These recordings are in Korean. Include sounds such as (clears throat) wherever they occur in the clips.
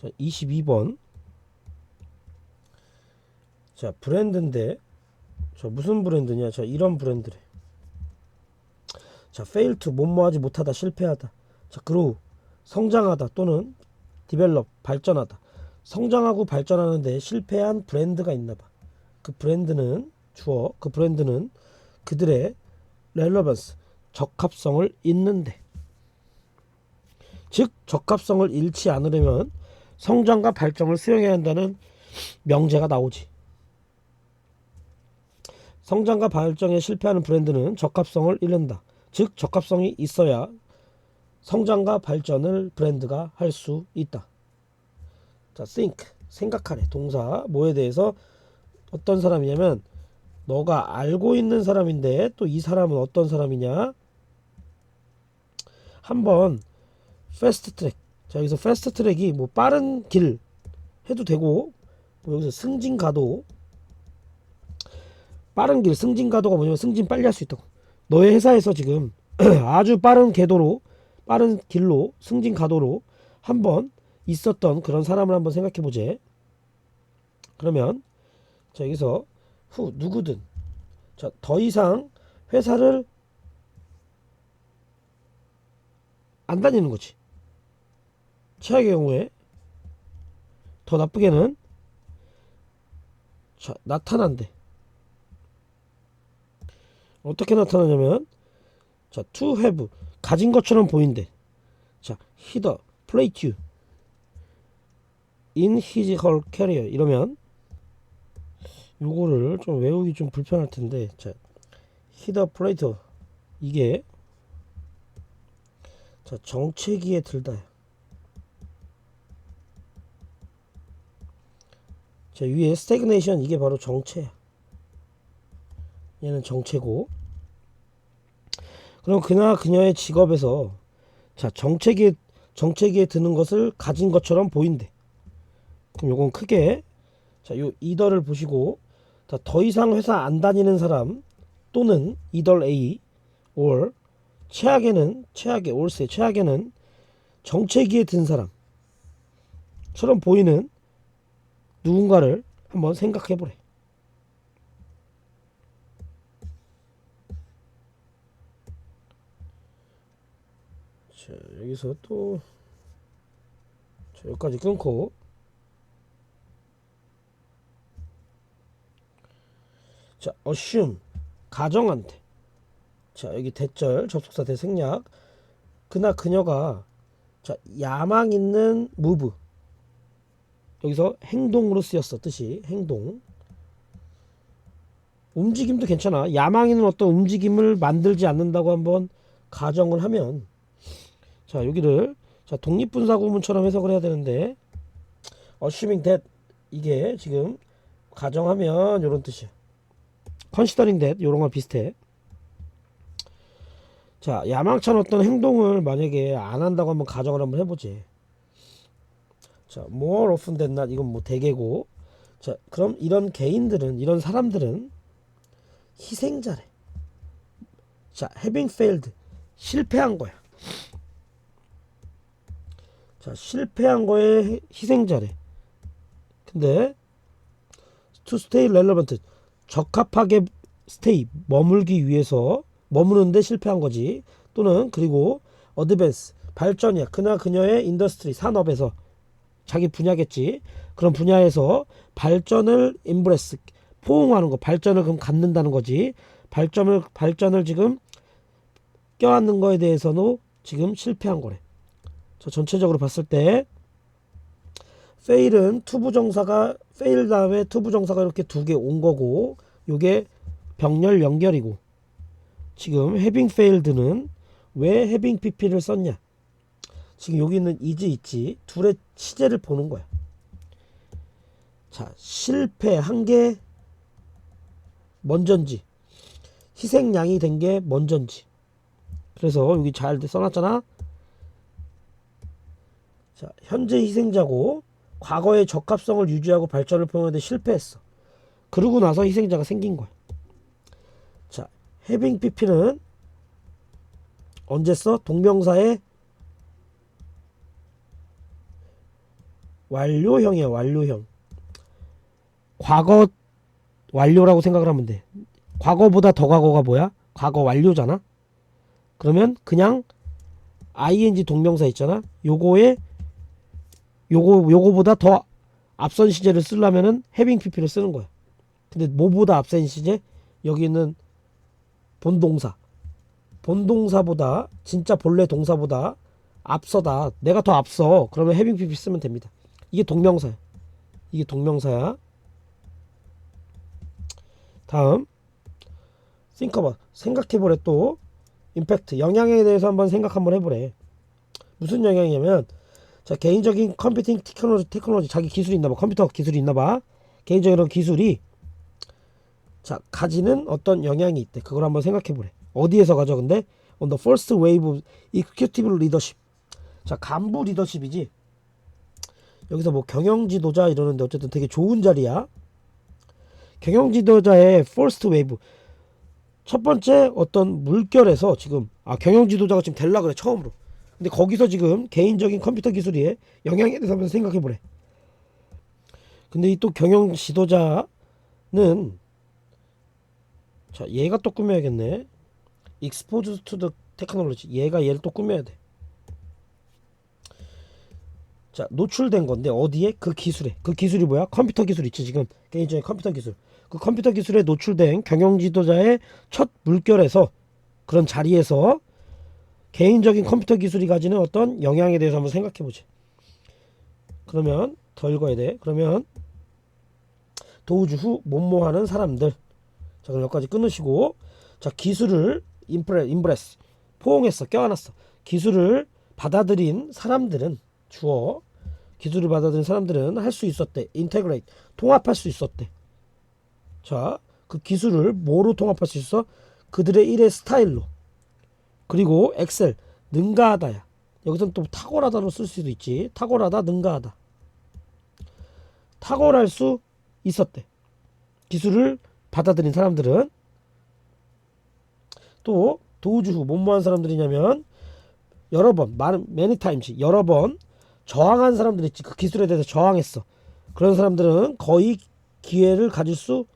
자, 22번. 자, 브랜드인데, 자, 무슨 브랜드냐? 자, 이런 브랜드래. 자, fail to, 못모하지 못하다, 실패하다. 자, grow, 성장하다 또는 develop, 발전하다. 성장하고 발전하는데 실패한 브랜드가 있나 봐. 그 브랜드는, 주어, 그 브랜드는 그들의 relevance, 적합성을 잇는데. 즉, 적합성을 잃지 않으려면 성장과 발전을 수용해야 한다는 명제가 나오지. 성장과 발전에 실패하는 브랜드는 적합성을 잃는다. 즉 적합성이 있어야 성장과 발전을 브랜드가 할 수 있다. 자, think 생각하래 동사 뭐에 대해서 어떤 사람이냐면 너가 알고 있는 사람인데 또 이 사람은 어떤 사람이냐? 한번 패스트 트랙. 자, 여기서 패스트 트랙이 뭐 빠른 길 해도 되고 뭐 여기서 승진 가도 빠른 길 승진 가도가 뭐냐면 승진 빨리 할 수 있다고. 너의 회사에서 지금 (clears throat) 아주 빠른 궤도로 빠른 길로 승진 가도로 한번 있었던 그런 사람을 한번 생각해 보제. 그러면 자 여기서 후 누구든 자 더 이상 회사를 안 다니는 거지. 최악의 경우에 더 나쁘게는 자 나타난대. 어떻게 나타나냐면 자 to have 가진 것처럼 보인대. 자 he plate you in his her career 이러면 요거를 좀 외우기 좀 불편할 텐데 자 he plate 이게 자 정체기에 들다 자 위에 stagnation 이게 바로 정체야 얘는 정체고 그럼 그나 그녀의 직업에서 자 정체기에 정체기에 드는 것을 가진 것처럼 보인대. 그럼 요건 크게 자 요 이더를 보시고 자, 더 이상 회사 안 다니는 사람 또는 이덜 A or 최악에는 최악의 올세 최악에는 정체기에 든 사람처럼 보이는 누군가를 한번 생각해 보래. 자, 여기서 또 자, 여기까지 끊고. 자, assume 가정한테. 자, 여기 대절 접속사 대생략. 그나 그녀가 자, 야망 있는 move 여기서 행동으로 쓰였어 뜻이. 행동. 움직임도 괜찮아. 야망 있는 어떤 움직임을 만들지 않는다고 한번 가정을 하면. 자 여기를 자 독립분사 구문처럼 해석을 해야 되는데 assuming that 이게 지금 가정하면 이런 뜻이야 considering that 요런 거 비슷해. 자 야망찬 어떤 행동을 만약에 안 한다고 한번 가정을 한번 해보지 자 more often than not 이건 뭐 대개고 자 그럼 이런 개인들은 이런 사람들은 희생자래 자 having failed 실패한 거야 자, 실패한 거에 희생자래. 근데 to stay relevant 적합하게 stay 머물기 위해서 머무는데 실패한 거지. 또는 그리고 advance 발전이야. 그나 그녀의 인더스트리 산업에서 자기 분야겠지. 그런 분야에서 발전을 embrace 포옹하는 거 발전을 그럼 갖는다는 거지. 발전을 발전을 지금 껴안는 거에 대해서는 지금 실패한 거래. 자, 전체적으로 봤을 때 fail은 투부정사가 fail 다음에 투부정사가 이렇게 두 개 온 거고 요게 병렬 연결이고 지금 having failed는 왜 having pp를 썼냐 지금 여기 있는 is 있지 둘의 시제를 보는 거야 자 실패한 게 먼저인지 희생양이 된 게 먼저인지 그래서 여기 잘 써놨잖아 자, 현재 희생자고 과거의 적합성을 유지하고 발전을 표현하는데 실패했어. 그러고 나서 희생자가 생긴 거야. 자, having pp는 언제 써? 동명사의 완료형이야 완료형. 과거 완료라고 생각을 하면 돼. 과거보다 더 과거가 뭐야? 과거 완료잖아? 그러면 그냥 ing 동명사 있잖아? 요거에 요거 요거보다 더 앞선 시제를 쓰려면은 having pp를 쓰는 거야. 근데 뭐보다 앞선 시제? 여기는 본동사. 본동사보다 진짜 본래 동사보다 앞서다. 내가 더 앞서. 그러면 having pp 쓰면 됩니다 이게 동명사야. 이게 동명사야. 다음. think about 생각해보래 또. 임팩트. 영향에 대해서 한번 생각 한번 해보래. 무슨 영향이냐면 자 개인적인 컴퓨팅 테크놀로지 테크놀로지. 자기 기술이 있나봐. 컴퓨터 기술이 있나봐. 개인적인 기술이 자 가지는 어떤 영향이 있대. 그걸 한번 생각해보래. 어디에서 가져 근데? On the first wave of executive leadership. 자 간부 리더십이지 여기서 뭐 경영 지도자 이러는데 어쨌든 되게 좋은 자리야. 경영 지도자의 first wave. 첫 번째 어떤 물결에서 지금 아 경영 지도자가 지금 될라 그래 처음으로. 근데 거기서 지금 개인적인 컴퓨터 기술에 영향에 대해서 한번 생각해 보래. 근데 이 또 경영 지도자는 자 얘가 또 꾸며야겠네. Exposed to the technology. 얘가 얘를 또 꾸며야 돼 자 노출된 건데 어디에? 그 기술에. 그 기술이 뭐야? 컴퓨터 기술 있지 지금. 개인적인 컴퓨터 기술. 그 컴퓨터 기술에 노출된 경영 지도자의 첫 물결에서 그런 자리에서 개인적인 컴퓨터 기술이 가지는 어떤 영향에 대해서 한번 생각해 보지. 그러면 더 읽어야 돼. 그러면 도우주 후 못모하는 사람들. 자 그럼 여기까지 끊으시고. 자 기술을 임프레 임브레스. 포옹했어. 껴안았어. 기술을 받아들인 사람들은 주어 기술을 받아들인 사람들은 할 수 있었대. 인테그레이트 통합할 수 있었대. 자 그 기술을 뭐로 통합할 수 있어? 그들의 일의 스타일로. 그리고 엑셀. 능가하다야. 여기서는 또 탁월하다로 쓸 수도 있지. 탁월하다 능가하다. 탁월할 수 있었대. 기술을 받아들인 사람들은 또 도우주 후 뭐뭐한 사람들이냐면 여러 번 많은 many times 여러 번 저항한 사람들 있지. 그 기술에 대해서 저항했어. 그런 사람들은 거의 기회를 가질 수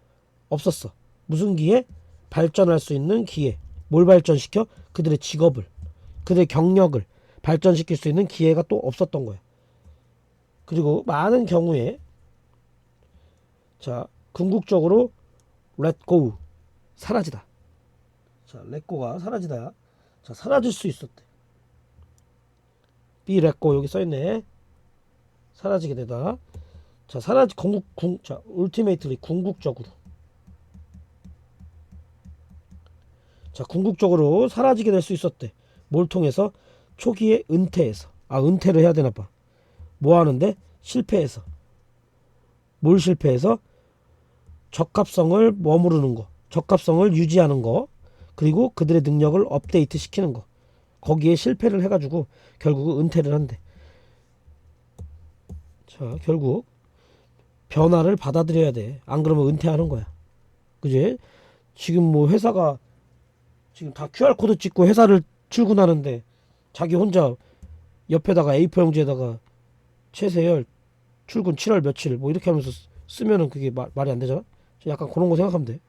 없었어. 무슨 기회? 발전할 수 있는 기회. 뭘 발전시켜? 그들의 직업을. 그들의 경력을 발전시킬 수 있는 기회가 또 없었던 거야. 그리고 많은 경우에 자 궁극적으로 go. 사라지다. 자 go가 사라지다. 자 사라질 수 있었대 go 여기 써있네. 사라지게 되다. 자 사라지 궁극 궁자 ultimately 궁극적으로. 자 궁극적으로 사라지게 될 수 있었대. 뭘 통해서? 초기에 은퇴해서. 아 은퇴를 해야 되나 봐 뭐 하는데? 실패해서. 뭘 실패해서? 적합성을 머무르는 거. 적합성을 유지하는 거. 그리고 그들의 능력을 업데이트 시키는 거 거기에 실패를 해가지고 결국 은퇴를 한대. 자 결국 변화를 받아들여야 돼 안 그러면 은퇴하는 거야. 그지? 지금 뭐 회사가 지금 다 QR코드 찍고 회사를 출근하는데 자기 혼자 옆에다가 A4 용지에다가 최세열 출근 7월 며칠 뭐 이렇게 하면서 쓰- 쓰면은 그게 말, 말이 안 되잖아? 약간 그런 거 생각하면 돼